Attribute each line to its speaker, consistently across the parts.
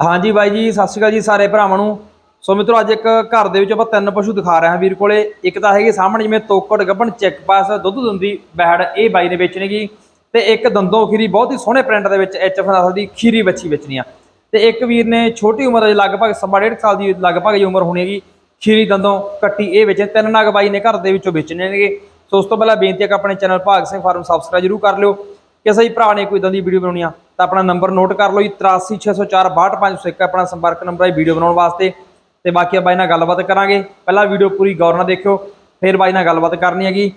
Speaker 1: ਹਾਂਜੀ ਬਾਈ ਜੀ, ਸਤਿ ਸ਼੍ਰੀ ਅਕਾਲ ਜੀ ਸਾਰੇ ਭਰਾਵਾਂ ਨੂੰ। ਸੋ ਮਿੱਤਰੋ, ਅੱਜ ਇੱਕ ਘਰ ਦੇ ਵਿੱਚ ਆਪਾਂ ਤਿੰਨ ਪਸ਼ੂ ਦਿਖਾ ਰਹੇ ਹਾਂ ਵੀਰ ਕੋਲੇ। ਇੱਕ ਤਾਂ ਹੈਗੀ ਸਾਹਮਣੇ ਜਿਵੇਂ ਤੋਕੜ ਗੱਭਣ, ਚੈੱਕ ਪਾਸ, ਦੁੱਧ ਦਿੰਦੀ, ਬੈੜ, ਇਹ ਬਾਈ ਨੇ ਵੇਚਣੀਗੀ ਤੇ ਇੱਕ ਦੰਦੋਂ ਖੀਰੀ, ਬਹੁਤ ਹੀ ਸੋਹਣੇ ਪ੍ਰਿੰਟ ਦੇ ਵਿੱਚ ਐਚਐਫ ਨਸਲ ਦੀ ਖੀਰੀ ਬੱਚੀ ਵੇਚਣੀ ਆ। ਤੇ ਇੱਕ ਵੀਰ ਨੇ ਛੋਟੀ ਉਮਰ ਦੇ ਲਗਭਗ ਸਵਾ ਡੇਢ ਸਾਲ ਦੀ ਲਗਭਗ ਜੀ ਉਮਰ ਹੋਣੀ ਹੈਗੀ। ਖੀਰੀ, ਦੰਦੋਂ, ਕੱਟੀ, ਇਹ ਵੇਚੇ ਤਿੰਨ ਨਗ ਬਾਈ ਨੇ ਘਰ ਦੇ ਵਿੱਚੋਂ ਵੇਚਣੇ ਨੇਗੇ। ਸੋ ਉਸ ਤੋਂ ਪਹਿਲਾਂ ਬੇਨਤੀ ਹੈ ਕਿ ਆਪਣੇ ਚੈਨਲ ਭਾਗ ਸਿੰਘ ਫਾਰਮ ਸਬਸਕ੍ਰਾਈਬ ਜਰੂਰ ਕਰ ਲਿਓ। ਕਿਸੇ ਹੀ ਭਰਾ ਨੇ ਕੋਈ ਇਦਾਂ ਦੀ ਵੀਡੀਓ ਬਣਾਉਣੀ ਆ ਤਾਂ ਆਪਣਾ ਨੰਬਰ ਨੋਟ ਕਰ ਲਓ ਜੀ 8360462501 ਆਪਣਾ ਸੰਪਰਕ ਨੰਬਰ ਹੈ ਵੀਡੀਓ ਬਣਾਉਣ ਵਾਸਤੇ। ਤੇ ਬਾਕੀ ਬਾਈ ਨਾਲ ਗੱਲਬਾਤ ਕਰਾਂਗੇ। ਪਹਿਲਾਂ ਵੀਡੀਓ ਪੂਰੀ ਗੌਰ ਨਾਲ ਦੇਖਿਓ ਫਿਰ ਬਾਈ ਨਾਲ ਗੱਲਬਾਤ ਕਰਨੀ ਹੈਗੀ।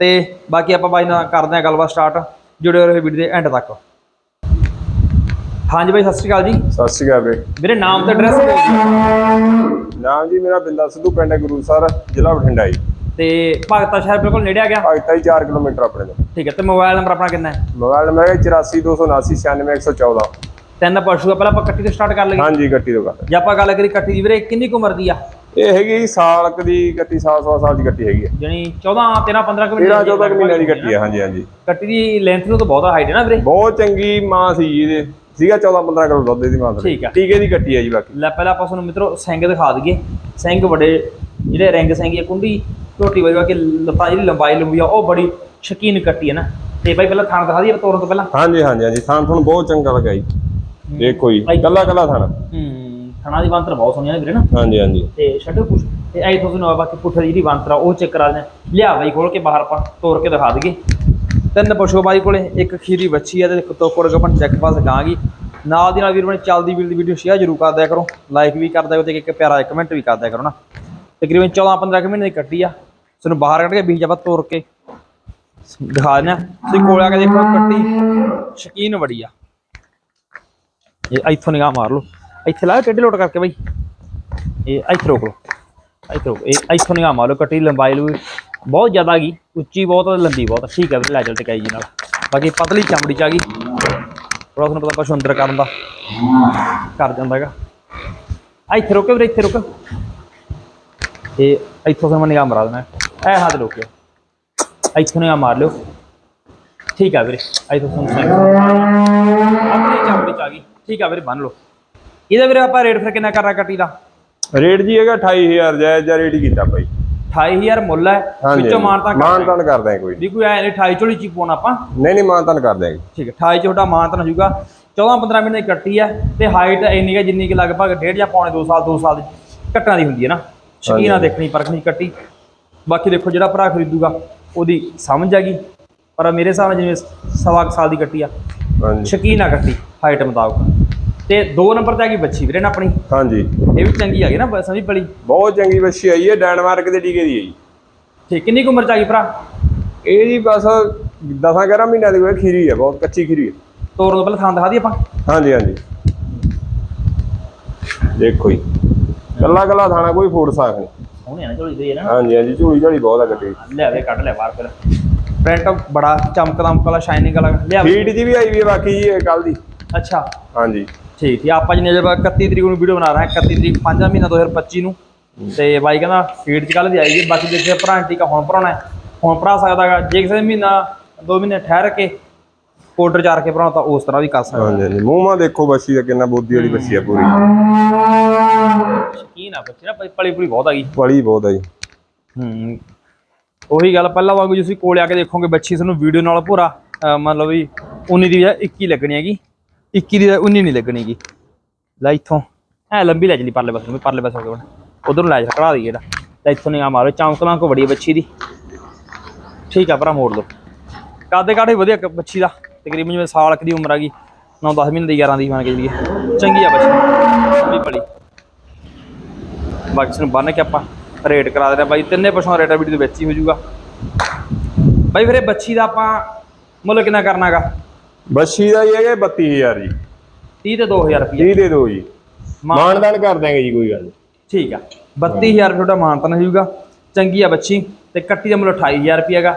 Speaker 1: ਤੇ ਬਾਕੀ ਆਪਾਂ ਬਾਈ ਨਾਲ ਕਰਦੇ ਹਾਂ ਗੱਲਬਾਤ ਸਟਾਰਟ ਜੁੜੇ ਰਹੋ ਵੀਡੀਓ ਦੇ ਐਂਡ ਤੱਕ। ਹਾਂਜੀ ਬਾਈ ਸਤਿ ਸ਼੍ਰੀ ਅਕਾਲ ਜੀ।
Speaker 2: ਸਤਿ ਸ਼੍ਰੀ ਅਕਾਲ ਵੀਰੇ
Speaker 1: ਮੇਰੇ ਨਾਮ ਤੇ ਐਡਰੈਸ
Speaker 2: ਨਾਮ ਜੀ ਮੇਰਾ ਬਿੰਦਾ ਸਿੱਧੂ ਪਿੰਡ ਗੁਰੂਸਰ ਜ਼ਿਲ੍ਹਾ ਬਠਿੰਡਾ ਜੀ।
Speaker 1: ਤੇ ਭਗਤਾ ਸ਼ਹਿਰ ਬਿਲਕੁਲ ਨੇੜੇ ਆ ਗਿਆ?
Speaker 2: ਭਗਤਾ ਜੀ 4 ਕਿਲੋਮੀਟਰ ਆਪਣੇ ਤੋਂ
Speaker 1: ਠੀਕ ਹੈ ਤੇ ਮੋਬਾਈਲ ਨੰਬਰ ਆਪਣਾ ਕਿੰਨਾ ਹੈ?
Speaker 2: ਮੋਬਾਈਲ ਨੰਬਰ ਹੈ 8427796114
Speaker 1: ਤਿੰਨ ਪਸ਼ੂ ਆ ਪਹਿਲਾਂ ਆਪਾਂ ਕੱਟੀ ਤੋਂ ਸਟਾਰਟ ਕਰ ਲਈਏ।
Speaker 2: ਹਾਂਜੀ ਗੱਟੀ ਤੋਂ ਗੱਲ
Speaker 1: ਜੇ ਆਪਾਂ ਗੱਲ ਕਰੀ ਕੱਟੀ ਦੀ ਵੀਰੇ ਕਿੰਨੀ ਕੁ ਉਮਰ ਦੀ ਆ?
Speaker 2: ਇਹ ਹੈਗੀ ਸਾਲ ਕੁ ਦੀ ਗੱਟੀ ਸਾਲ ਸਵਾ ਸਾਲ ਦੀ ਗੱਟੀ ਹੈਗੀ ਹੈ
Speaker 1: ਜਾਨੀ 14 13 15 ਕੁ
Speaker 2: 13 14 ਮਹੀਨਿਆਂ ਦੀ ਗੱਟੀ ਹੈ ਹਾਂਜੀ ਹਾਂਜੀ।
Speaker 1: ਕੱਟੀ ਦੀ ਲੈਂਥ ਨੂੰ ਤਾਂ ਬਹੁਤ ਹਾਈਟ ਹੈ ਨਾ ਵੀਰੇ?
Speaker 2: ਬਹੁਤ ਚੰਗੀ ਮਾਂ ਸੀ ਜੀ ਇਹਦੇ। ਸੀਗਾ 14 15 ਕਿਲੋ ਦੁੱਧ ਦੀ ਮਾਂ
Speaker 1: ਠੀਕ ਆ।
Speaker 2: ਟੀਕੇ ਦੀ ਗੱਟੀ ਹੈ ਜੀ ਬਾਕੀ।
Speaker 1: ਲੈ ਪਹਿਲਾਂ ਆਪਾਂ ਤੁਹਾਨੂੰ ਮਿੱਤਰੋ ਸਿੰਘ ਦਿਖਾ ਦਈਏ। ਸਿੰਘ ਬੜੇ ਜਿਹੜੇ ਰਿੰਗ ਸਿੰਘ ਆ ਕੁੰਡੀ। ਝੋਟੀ ਵਜਵਾ ਕਿ ਲੱਤਾਂ ਜਿਹੜੀ ਲੰਬਾਈ ਲੰਬੀ ਆ ਉਹ ਬੜੀ ਸ਼ਕੀਨ ਕੱਟੀ ਹੈ ਨਾ। ਤੇ ਬਾਈ ਪਹਿਲਾਂ ਥਾਣ ਦਿਖਾ ਦਈਏ ਤੋਰਨ ਤੋਂ ਪਹਿਲਾਂ।
Speaker 2: ਹਾਂਜੀ ਹਾਂਜੀ ਹਾਂਜੀ ਥਾਂ ਤੁਹਾਨੂੰ ਬਹੁਤ ਚੰਗਾ ਲੱਗਾ ਜੀ। ਦੇਖੋ ਜੀ ਕੱਲਾ ਕੱਲਾ ਥਾਣਾ
Speaker 1: ਹੂੰ ਥਣਾ ਦੀ ਬੰਤਰ ਬਹੁਤ ਸੋਹਣੀ ਹੈ ਵੀਰੇ ਨਾ।
Speaker 2: ਹਾਂਜੀ ਹਾਂਜੀ।
Speaker 1: ਤੇ ਛੱਡੋ ਕੁਛ। ਤੇ ਐ ਤੁਹਾਨੂੰ ਬਾਕੀ ਪੁੱਠਾ ਦੀ ਜਿਹੜੀ ਬੰਤਰ ਆ ਉਹ ਚੈੱਕ ਕਰਾ ਲੈਣਾ ਲਿਆ ਬਾਈ ਖੋਲ ਕੇ ਬਾਹਰ ਆਪਾਂ ਤੋਰ ਕੇ ਦਿਖਾ ਦਈਏ। ਤਿੰਨ ਪਸ਼ੂ ਬਾਈ ਕੋਲੇ ਇੱਕ ਖੀਰੀ ਬੱਚੀ ਆ ਤੇ ਇੱਕ ਤੋਕੜ ਗੱਪਣ ਚੈੱਕ ਪਾਸ ਗਾਂਗੀ ਨਾਲ ਦੀ ਨਾਲ ਵੀਰ ਬਣੇ ਚੱਲਦੀ ਵੀਰ ਦੀ ਵੀਡੀਓ ਸ਼ੇਅਰ ਜ਼ਰੂਰ ਕਰ ਦਿਆ ਕਰੋ। ਲਾਈਕ ਵੀ ਕਰ ਦਿਆ ਕਰੋ ਤੇ ਇੱਕ ਪਿਆਰਾ ਕਮੈਂਟ ਵੀ ਕਰ ਦਿਆ ਕਰੋ ਨਾ। ਤਕਰੀਬਨ 14 15 ਕੁ ਮਹੀਨੇ ਦੀ ਕੱਟੀ ਆ। ਤੁਹਾਨੂੰ ਬਾਹਰ ਕੱਢ ਕੇ ਬੀਜ ਆਪਾਂ ਤੋੜ ਕੇ। ਦਿਖਾ ਦਿੰਦੇ ਆ। ਤੁਸੀਂ ਕੋਲ ਆ ਕੇ ਦੇਖੋ ਕੱਟੀ। ਸ਼ਕੀਨ ਬੜੀ ਆ। ਇਹ ਇੱਥੋਂ ਨਿਗਾਹ ਮਾਰ ਲਓ। ਇੱਥੇ ਲਾ ਟੇਢੇ ਲੋਟ ਕਰਕੇ ਬਾਈ। ਇਹ ਇੱਥੇ ਰੋਕ ਲਓ। ਇੱਥੇ ਰੋਕ। ਇਹ ਇੱਥੋਂ ਨਿਗਾਹ ਮਾਰ ਲਓ। ਕੱਟੀ ਲੰਬਾਈ ਲੂ ਬਹੁਤ ਜ਼ਿਆਦਾ ਗਈ ਉੱਚੀ ਬਹੁਤ, ਲੰਬੀ ਬਹੁਤ। ਠੀਕ ਹੈ ਲੈ ਚਲ ਟਕਾਈ ਜੀ ਨਾਲ। ਬਾਕੀ ਪਤਲੀ ਚਮੜੀ ਚ ਆ ਗਈ। ਥੋੜਾ ਤੁਹਾਨੂੰ ਪਤਾ ਪਸ਼ੂ ਅੰਦਰ ਕਰਨ ਦਾ। ਕਰ ਜਾਂਦਾ ਹੈਗਾ। ਇੱਥੇ ਰੁਕੋ ਵੀਰੇ, ਇੱਥੇ ਰੁਕ। ਇਹ ਇੱਥੋਂ ਫਿਰ ਮੈਂ ਨਿਗਾਹ ਮਰਾ ਦੇਣਾ ਐ ਹੱਥ ਰੋਕਿਓ। ਇੱਥੋਂ ਨਿਗਾਹ ਮਾਰ ਲਿਓ। ਠੀਕ ਆ ਵੀਰੇ ਇੱਥੋਂ ਤੁਹਾਨੂੰ ਸਹੀ ਆਪਣੀ ਚਮੜੀ ਚ ਆ ਗਈ। ਠੀਕ ਆ ਵੀਰੇ ਬੰਨ ਲਓ। ਇਹਦਾ ਵੀਰੇ ਆਪਾਂ ਰੇਟ ਫਿਰ ਕਿੰਨਾ ਕਰਨਾ ਕੱਟੀ ਦਾ?
Speaker 2: ਰੇਟ ਜੀ ਹੈਗਾ 28000 ਜਾਇਜ਼ ਜਿਹਾ ਰੇਟ ਕੀਤਾ ਭਾਈ
Speaker 1: 28000 ਮੁੱਲ ਹੈ। ਵਿੱਚੋਂ ਮਾਨਤਾ ਕਰ
Speaker 2: ਮਾਨਤਾਨ ਕਰ ਦਿਆਂਗੇ ਕੋਈ।
Speaker 1: ਵੀ ਕੋਈ ਐ ਨਹੀਂ 28 ਚੋਲੀ ਚੀ ਪਾਉਣਾ ਆਪਾਂ।
Speaker 2: ਨਹੀਂ ਨਹੀਂ ਮਾਨਤਾਨ ਕਰ ਦਿਆਂਗੇ
Speaker 1: ਠੀਕ ਹੈ 28 ਚ ਤੁਹਾਡਾ ਮਾਨਤਨ ਹੋ ਜਾਊਗਾ 14 15 ਮਹੀਨੇ ਦੀ ਕੱਟੀ ਹੈ ਤੇ ਹਾਈਟ ਇੰਨੀ ਹੈ ਜਿੰਨੀ ਕਿ ਲਗਭਗ ਡੇਢ ਜਾਂ ਪੌਣੇ 2 ਸਾਲ 2 ਸਾਲ ਦੀ ਕੱਟਾਂ ਦੀ ਹੁੰਦੀ ਹੈ ਨਾ। ਸ਼ਕੀਨਾ ਦੇਖਣੀ ਪਰਖਣੀ ਕੱਟੀ ਬਾਕੀ ਦੇਖੋ ਜਿਹੜਾ ਭਰਾ ਖਰੀਦੂਗਾ ਉਹਦੀ ਸਮਝ ਆ ਗਈ। ਪਰ ਮੇਰੇ ਹਿਸਾਬ ਨਾਲ ਜਿਵੇਂ ਸਵਾ ਕੁ ਸਾਲ ਦੀ ਕੱਟੀ ਆ
Speaker 2: ਹਾਂਜੀ।
Speaker 1: ਸ਼ਕੀਨ ਆ ਕੱਟੀ ਹਾਈਟ ਮੁਤਾਬਕ। ਤੇ 2 ਨੰਬਰ ਤੇ ਆ ਗਈ ਬੱਚੀ ਵੀਰੇ ਨਾ ਆਪਣੀ।
Speaker 2: ਹਾਂਜੀ।
Speaker 1: ਇਹ ਵੀ ਚੰਗੀ ਆ ਗਈ ਨਾ ਸਮਝ ਬੜੀ
Speaker 2: ਬਹੁਤ ਚੰਗੀ ਬੱਚੀ ਆਈ ਹੈ ਡੈਨਮਾਰਕ ਦੇ ਟੀਕੇ ਦੀ ਹੈ ਜੀ
Speaker 1: ਠੀਕ ਕਿੰਨੀ ਕੁ ਉਮਰ ਚ ਆ ਗਈ ਭਰਾ?
Speaker 2: ਇਹ ਜੀ ਬਸ 10 11 ਮਹੀਨਿਆਂ ਦੀ ਕੋਈ ਖੀਰੀ ਹੈ ਬਹੁਤ ਕੱਚੀ ਖੀਰੀ ਹੈ
Speaker 1: ਤੋਰਨ ਤੋਂ ਪਹਿਲਾਂ ਥਾਂ ਦਿਖਾ ਦਈਏ ਆਪਾਂ।
Speaker 2: ਹਾਂਜੀ ਹਾਂਜੀ। ਦੇਖੋ ਜੀ। ਕੱਲਾ ਕੱਲਾ ਥਾਣਾ ਕੋਈ ਫੂਡ ਸਾਖ ਨਹੀਂ।
Speaker 1: ਸੋਹਣੇ ਆ ਨਾ ਝੋਲੀ ਦੇ ਨਾ।
Speaker 2: ਹਾਂਜੀ ਹਾਂਜੀ ਝੂੜੀ ਝਾੜੀ ਬਹੁਤ ਆ ਗੱਡੀ।
Speaker 1: ਲਿਆ ਵੇ ਕੱਢ ਲੈ ਬਾਹਰ ਫਿਰ। ਪ੍ਰਿੰਟ ਬੜਾ ਚਮਕਦਾ ਮਕਲਾ ਸ਼ਾਈਨਿੰਗ ਵਾਲਾ ਲਿਆ ਵੇ।
Speaker 2: ਫੀਡ ਜੀ ਵੀ ਆਈ ਵੀ ਹੈ ਬਾਕੀ ਜੀ ਇਹ ਕੱਲ ਦੀ।
Speaker 1: ਅੱਛਾ।
Speaker 2: ਹਾਂਜੀ।
Speaker 1: ਠੀਕ ਹੈ ਆਪਾਂ ਜਿਹਨੇ ਜਬ 31 ਤਰੀਕ ਨੂੰ ਵੀਡੀਓ ਬਣਾ ਰਹੇ ਹਾਂ 31 ਤਰੀਕ 5 ਮਹੀਨਾ 2025 ਨੂੰ। ਤੇ ਬਾਈ ਕਹਿੰਦਾ ਫੀਡ ਚ ਕੱਲ ਦੀ ਆਏਗੀ ਬਾਕੀ ਦੇਖਦੇ ਭਰਾ ਆਂਟੀ ਕਾ ਹੁਣ ਭਰਾਉਣਾ ਹੈ। ਹੁਣ ਭਰਾ ਸਕਦਾਗਾ ਜੇ ਕਿਸੇ ਮਹੀਨਾ 2 ਮਹੀਨੇ ਠਹਿਰ ਕੇ ਕੋਟਰ ਚਾਰ ਕੇ ਭਰਾਉਣਾ ਤਾਂ ਉਸ ਤਰ੍ਹਾਂ ਵੀ ਕਰ ਸਕਦਾ।
Speaker 2: ਹਾਂਜੀ ਹਾਂਜੀ ਮੂੰਹ ਮਾ ਦੇਖੋ ਬੱਚੀ ਦਾ ਕਿੰਨਾ ਬੋਦੀ ਵਾਲੀ ਬੱਚੀ ਆ ਪੂਰੀ।
Speaker 1: ਸ਼ਕੀਨ ਆ ਬੱਚੇ ਨਾ ਪਲੀ- ਪਲੀ ਪਲੀ ਬਹੁਤ ਆ ਗਈ।
Speaker 2: ਬੜੀ ਬਹੁਤ ਆ ਜੀ।
Speaker 1: ਹੂੰ ਉਹੀ ਗੱਲ ਪਹਿਲਾਂ ਵਾਂਗੂ ਜੇ ਤੁਸੀਂ ਕੋਲੇ ਆ ਕੇ ਦੇਖੋਗੇ ਬੱਚੀ ਤੁਹਾਨੂੰ ਵੀਡੀਓ ਨਾਲ ਪੂਰਾ ਅਹ ਮਤਲਬ ਵੀ 19 ਦੀ ਬਜਾਏ 21 ਲੱਗਣੀ ਹੈਗੀ। 21 ਦੀ ਬਜਾਏ 19 ਨਹੀਂ ਲੱਗਣੀ ਹੈਗੀ। ਲੈ ਇੱਥੋਂ। ਐ ਲੰਬੀ ਲੈ ਚਲੀ ਪਰਲੇ ਪਾਸੇ ਨੂੰ ਪਰਲੇ ਪਾਸੇ ਹੋ ਗਿਆ ਉਧਰ ਨੂੰ ਲੈ ਜਾ ਕਢਾ ਦੀ ਜਿਹੜਾ ਲੈ ਇੱਥੋਂ ਨਹੀਂ ਆ ਮਾਰੋ ਚੌਂਕਲਾਂ ਕੋ ਬੜੀ ਹੈ ਬੱਚੀ ਦੀ। ਠੀਕ ਆ ਭਰਾ ਮੋੜ ਦੋ। ਕਾਦੇ ਕਾੜੇ ਵਧੀਆ ਕ- ਬੱਚੀ ਦਾ? ਤਕਰੀਬਨ ਜਿਵੇਂ ਸਾਲ ਕੁ ਦੀ ਉਮਰ ਆ ਗਈ 9-10 ਮਹੀਨੇ ਦੀ 11 ਦੀ ਮੰਨ ਕੇ ਚਲੀਏ ਚੰਗੀ ਆ ਬੱਚੀ। ਵੀ ਪਲੀ। ਬਾਕੀ ਇਸ ਨੂੰ ਬੰਨ ਕੇ ਆਪਾਂ ਰੇਟ ਕਰਾ ਦੇਣਾ ਬਾਈ ਤਿੰਨੇ ਪਸ਼ੂਆਂ ਦਾ ਰੇਟ ਵੀਡੀਓ ਦੇ ਵਿੱਚ ਹੀ ਹੋ ਜਾਊਗਾ ਬਾਈ ਫਿਰ ਇਹ ਬੱਚੀ ਦਾ ਆਪਾਂ ਮੁੱਲ ਕਿੰਨਾ ਕਰਨਾਗਾ
Speaker 2: ਬੱਚੀ ਦਾ ਜੀ ਹੈਗਾ 32000 ਜੀ।
Speaker 1: 30 ਤੇ 2000 ਰੁਪਏ
Speaker 2: 30 ਦੇ ਦਿਓ ਜੀ।
Speaker 1: ਮਾਨ-
Speaker 2: ਮਾਨਦਾਨ ਕਰ ਦਿਆਂਗੇ ਜੀ ਕੋਈ ਗੱਲ
Speaker 1: ਠੀਕ ਆ। 32000 ਤੁਹਾਡਾ ਮਾਨਤਨ ਹੋ ਜਾਊਗਾ ਚੰਗੀ ਆ ਬੱਚੀ ਤੇ ਕੱਟੀ ਦਾ ਮੁੱਲ 28000 ਰੁਪਏ ਹੈਗਾ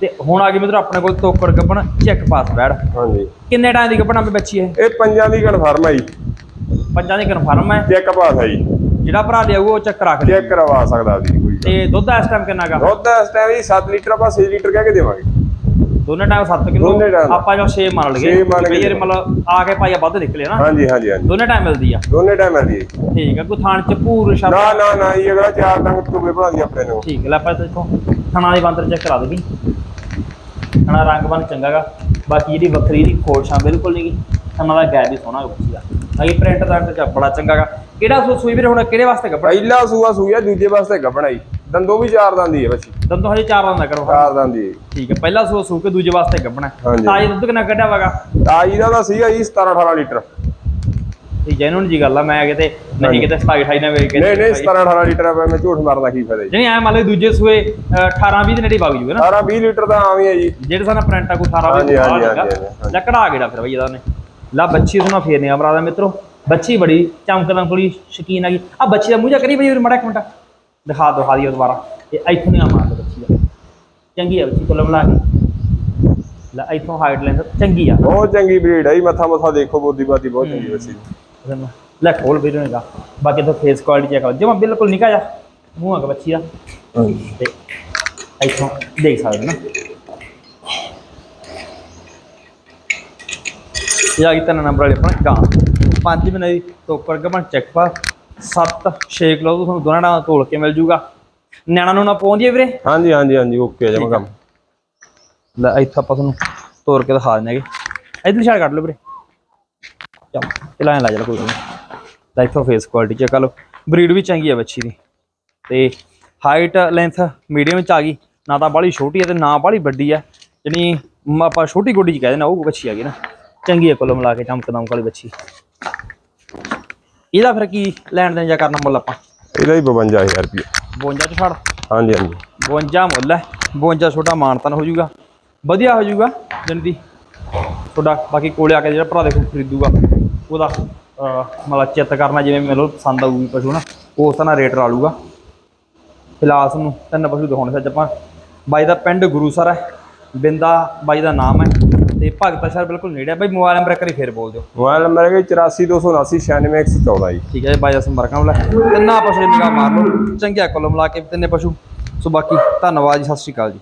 Speaker 1: ਤੇ ਹੁਣ ਆ ਗਈ ਮਿੱਤਰੋ ਆਪਣੇ ਕੋਲ ਤੋਕੜ ਗੱਪਣ ਚੈੱਕ ਪਾਸ ਬੈੜ
Speaker 2: ਹਾਂਜੀ।
Speaker 1: ਕਿੰਨੇ ਟਾਈਮ ਦੀ ਗੱਪਣ ਆਪੇ ਬੱਚੀ ਇਹ?
Speaker 2: ਇਹ ਪੰਜਾਂ ਦੀ ਕਨਫਰਮ ਹੈ ਜੀ।
Speaker 1: ਪੰਜਾਂ ਦੀ ਕਨਫਰਮ ਹੈ
Speaker 2: ਚੈੱਕ ਪਾਸ ਹੈ ਜੀ।
Speaker 1: ਜਿਹੜਾ ਭਰਾ ਲਿਆਊਗਾ ਉਹ ਚੱਕ ਰੱਖ ਦੇ
Speaker 2: ਚੈੱਕ ਕਰਵਾ ਸਕਦਾ ਜੀ ਕੋਈ
Speaker 1: ਤੇ ਦੁੱਧ ਇਸ ਟਾਈਮ ਕਿੰਨਾ ਗਾ?
Speaker 2: ਦੁੱਧ ਇਸ ਟਾਈਮ ਜੀ 7 ਲੀਟਰ ਆਪਾਂ 6 ਲੀਟਰ ਕਹਿ ਕੇ ਦੇਵਾਂਗੇ।
Speaker 1: ਦੋਨੇ ਟਾਈਮ 7 ਕਿਲੋ?
Speaker 2: ਦੋਨੇ।
Speaker 1: ਆਪਾਂ ਜੋ 6 ਮੰਨ ਲਈਏ।
Speaker 2: ਛੇ ਮੰਨ ਕੇ
Speaker 1: ਮਤਲਬ ਆ ਕੇ ਪਾਇਆ ਵੱਧ ਨਿਕਲੇ ਨਾ।
Speaker 2: ਹਾਂਜੀ ਹਾਂਜੀ ਹਾਂਜੀ।
Speaker 1: ਦੋਨੇ ਟਾਈਮ ਮਿਲਦੀ ਆ।
Speaker 2: ਦੋਨੇ ਟਾਈਮ ਮਿਲਦੀ ਹੈ
Speaker 1: ਠੀਕ ਆ ਕੋਈ ਥਾਣ ਚ ਪੂਰ ਸ਼ਬ
Speaker 2: ਨਾ ਨਾ ਨਾ ਇਹ ਅਗਲਾ ਚਾਰ ਡੰਗ ਟੁੱਬੇ ਬਣਾਦੀ ਆਪਣੇ ਨੂੰ।
Speaker 1: ਠੀਕ ਲੈ ਆਪਾਂ ਦੇਖੋ। ਥਣਾ ਦੀ ਬੰਦਰ ਚੈੱਕ ਕਰਾ ਦੇਗੀ ਥਣਾ ਰੰਗ ਬਨ ਚੰਗਾਗਾ ਬਾਕੀ ਜਿਹੜੀ ਵੱਖਰੀ ਦੀ ਖੋਲਸ਼ਾਂ ਬਿਲਕੁਲ ਨਹੀਂ ਗੀ। ਥਣਾ ਦਾ ਗੈਪ ਵੀ ਸੋਹਣਾ ਬੱਚੀ ਦਾ ਬਾਕੀ ਪ੍ਰਿੰਟ ਦਾ ਤੇ ਬੜਾ ਚੰਗਾਗਾ ਕਿਹੜਾ ਸੂ ਸੂਈ ਵੀਰੇ ਹੁਣ ਕਿਹੜੇ ਵਾਸਤੇ ਕੱਪੜਾ?
Speaker 2: ਪਹਿਲਾ ਸੂਆ ਸੂਆ ਦੂਜੇ ਪਾਸੇ ਗੱਬਣਾ ਜੀ। ਦੰਦੋਂ ਵੀ ਚਾਰ ਦੰਦੀ ਹੈ ਬੱਚੀ
Speaker 1: ਦੰਦੋਂ ਹਜੇ ਚਾਰ ਦਾ ਕਰੋ
Speaker 2: ਚਾਰ ਦੰਦੀ ਹੈ
Speaker 1: ਠੀਕ ਹੈ ਪਹਿਲਾ ਸੂ ਸੂ ਕੇ ਦੂਜੇ ਵਾਸਤੇ ਕੱਢਣਾ। ਤਾਜੀ ਦੁੱਧ ਕਿੰਨਾ ਕੱਢਿਆ ਵਾਗਾ
Speaker 2: ਤਾਜੀ ਦਾ ਤਾਂ ਸੀਗਾ ਜੀ 17 18 ਲੀਟਰ।
Speaker 1: ਠੀਕ ਹੈ ਇਹਨੂੰ ਜੀ ਗੱਲ ਆ ਮੈਂ ਕਿਤੇ ਨਹੀਂ। ਕਿਤੇ 27 28 ਨਾ ਵੇਚ ਕੇ
Speaker 2: ਨਹੀਂ ਨਹੀਂ 17 18 ਲੀਟਰ ਆ ਮੈਂ ਝੂਠ ਮਾਰਦਾ ਕੀ ਫਾਇਦਾ ਜੀ।
Speaker 1: ਜਿਹੜੀ ਐ ਮੰਨ ਲਓ ਦੂਜੇ ਸੂਏ 18 20 ਦੇ ਨੇੜੇ ਵਗ ਜੂਗਾ ਨਾ।
Speaker 2: 18 20 ਲੀਟਰ ਤਾਂ ਆਵੇਂ ਹੈ ਜੀ।
Speaker 1: ਜਿਹੜੇ ਸਾਨਾ ਪ੍ਰਿੰਟ ਆ ਕੋਈ 18
Speaker 2: ਹਾਂਜੀ,
Speaker 1: ਵੀ
Speaker 2: ਹਾਂਜੀ,
Speaker 1: ਲੱਗਾ
Speaker 2: ਹਾਂਜੀ, ਹਾਂਜੀ।
Speaker 1: ਲੱਕੜਾ ਗੇੜਾ ਫਿਰ ਬਈ ਇਹਦਾ ਨੇ ਲਾ ਬੱਚੀ ਸੁਣਾ ਫੇਰ ਨੇ ਅਮਰਾ ਦਾ ਮਿੱਤਰੋ। ਬੱਚੀ ਬੜੀ ਚਮਕਦਾਂ ਕੁੜੀ ਸ਼ਕੀਨ ਆ ਗਈ ਆ ਬੱਚੀ ਦਾ ਮੂੰਹ ਕਰੀ ਬਈ ਮੜਾ ਇੱਕ ਮਿੰਟ। ਦਿਖਾ ਦੋ ਹਾਦੀ ਦੁਬਾਰਾ। ਇਹ ਇੱਥੋਂ ਨਹੀਂ ਮਾਰ ਦੋ ਬੱਚੀ ਦਾ। ਚੰਗੀ ਆ ਬੱਚੀ ਕੋਲ ਬਣਾ ਕੇ। ਲੈ ਇੱਥੋਂ ਹਾਈਟ ਲੈਂਦਾ ਚੰਗੀ ਆ।
Speaker 2: ਬਹੁਤ ਚੰਗੀ ਬਰੀਡ ਹੈ ਮੱਥਾ ਮੱਥਾ ਦੇਖੋ ਬੋਦੀ ਬਾਦੀ ਬਹੁਤ ਚੰਗੀ ਬੱਚੀ।
Speaker 1: ਲੈ ਖੋਲ ਨੇ ਦਾ। ਬਾਕੀ ਤਾਂ ਫੇਸ ਕੁਆਲਿਟੀ ਚੈੱਕ ਕਰੋ। ਜਮਾ ਬਿਲਕੁਲ ਨਿਕਾ ਜਾ ਮੂੰਹ ਆ ਬੱਚੀ ਦਾ। ਤੇ ਇੱਥੋਂ ਦੇਖ ਸਕਦੇ ਨਾ। ਆ ਗਈ ਤਿੰਨ ਨੰਬਰ ਵਾਲੀ ਆਪਣਾ ਗਾਂ ਪੰਜ ਮਹੀਨੇ ਦੀ ਟੋਕਰ ਗਮਨ ਚੈੱਕ ਪਾ। 7 6 ਕਿਲੋ ਤੁਹਾਨੂੰ ਦੋਨਾਂ ਨਾਲ ਤੋਲ ਕੇ ਮਿਲ ਜੂਗਾ। ਨਿਆਣਾ ਨੂੰ ਨਾ ਪਹੁੰਚੀਏ ਵੀਰੇ।
Speaker 2: ਹਾਂਜੀ ਹਾਂਜੀ ਹਾਂਜੀ ਓਕੇ ਜਮਾ ਕੰਮ।
Speaker 1: ਲੈ ਇੱਥੇ ਆਪਾਂ ਤੁਹਾਨੂੰ ਤੋੜ ਕੇ ਦਿਖਾ ਦਿੰਦੇ ਹੈਗੇ। ਇਧਰ ਛਾੜ ਕੱਢ ਲਓ ਵੀਰੇ। ਚੱਲ ਚਲਾ ਲਾ ਜਾ ਕੋਈ ਨਹੀਂ। ਲੈ ਇੱਥੋਂ ਫੇਸ ਕੁਆਲਿਟੀ ਚੈੱਕ ਕਰ ਲਓ। ਬਰੀਡ ਵੀ ਚੰਗੀ ਹੈ ਬੱਚੀ ਦੀ। ਤੇ ਹਾਈਟ ਲੈਂਥ ਮੀਡੀਅਮ ਚ ਆ ਗਈ। ਨਾ ਤਾਂ ਬਾਹਲੀ ਛੋਟੀ ਹੈ ਤੇ ਨਾ ਬਾਹਲੀ ਵੱਡੀ ਹੈ ਜਿਹੜੀ ਮ- ਆਪਾਂ ਛੋਟੀ ਗੋਡੀ ਚ ਕਹਿੰਦੇ ਨਾ ਉਹ ਬੱਚੀ ਹੈਗੀ ਨਾ। ਚੰਗੀ ਹੈ ਕੁੱਲ ਮਿਲਾ ਕੇ ਚਮਕਦਮ ਵਾਲੀ ਬੱਚੀ। ਇਹਦਾ ਫਿਰ ਕੀ ਲੈਣ ਦੇਣ ਜਾਂ ਕਰਨਾ ਮੁੱਲ ਆਪਾਂ?
Speaker 2: ਇਹਦਾ ਹੀ 52000 ਰੁਪਏ
Speaker 1: 52 ਚ ਛੱਡ।
Speaker 2: ਹਾਂਜੀ ਹਾਂਜੀ।
Speaker 1: 52 ਮੁੱਲ ਹੈ। 52 ਛੋਟਾ ਮਾਨਤਨ ਹੋ ਜਾਊਗਾ। ਵਧੀਆ ਹੋ ਜਾਊਗਾ ਜਲਦੀ ਤੁਹਾਡਾ ਬਾਕੀ ਕੋਲੇ ਆ ਕੇ ਜਿਹੜਾ ਭਰਾ ਦੇਖੋ ਖਰੀਦੂਗਾ ਉਹਦਾ ਮਤਲਬ ਚਿੱਤ ਕਰਨਾ ਜਿਵੇਂ ਮੈਨੂੰ ਪਸੰਦ ਆਊਗੀ ਪਸ਼ੂ ਨਾ ਉਸ ਤਰ੍ਹਾਂ ਰੇਟ ਲਾ ਲੂਗਾ ਫਿਲਹਾਲ ਤੁਹਾਨੂੰ ਤਿੰਨ ਪਸ਼ੂ ਦਿਖਾਉਣੇ ਸੀ ਅੱਜ ਆਪਾਂ। ਬਾਈ ਦਾ ਪਿੰਡ ਗੁਰੂਸਰ ਹੈ। ਬਿੰਦਾ ਬਾਈ ਦਾ ਨਾਮ ਹੈ। ਤੇ ਭਗਤਾ ਸ਼ਹਿਰ ਬਿਲਕੁਲ ਨੇੜੇ ਹੈ ਬਾਈ ਮੋਬਾਈਲ ਨੰਬਰ ਇੱਕ ਵਾਰੀ ਫੇਰ ਬੋਲ ਦਿਓ।
Speaker 2: ਮੋਬਾਈਲ ਨੰਬਰ ਹੈ 84279 96114 ਜੀ।
Speaker 1: ਠੀਕ ਹੈ ਜੀ ਬਾਈ ਦਾ ਸੰਪਰਕਾਂ ਵਾਲਾ। ਤਿੰਨਾਂ ਪਸ਼ੂ ਦੀ ਨਿਗਾਹ ਮਾਰ ਲਓ। ਚੰਗਿਆ ਕੋਲ ਮਿਲਾ ਕੇ ਤਿੰਨੇ ਪਸ਼ੂ। ਸੋ ਬਾਕੀ ਧੰਨਵਾਦ ਜੀ ਸਤਿ ਸ਼੍ਰੀ ਅਕਾਲ ਜੀ।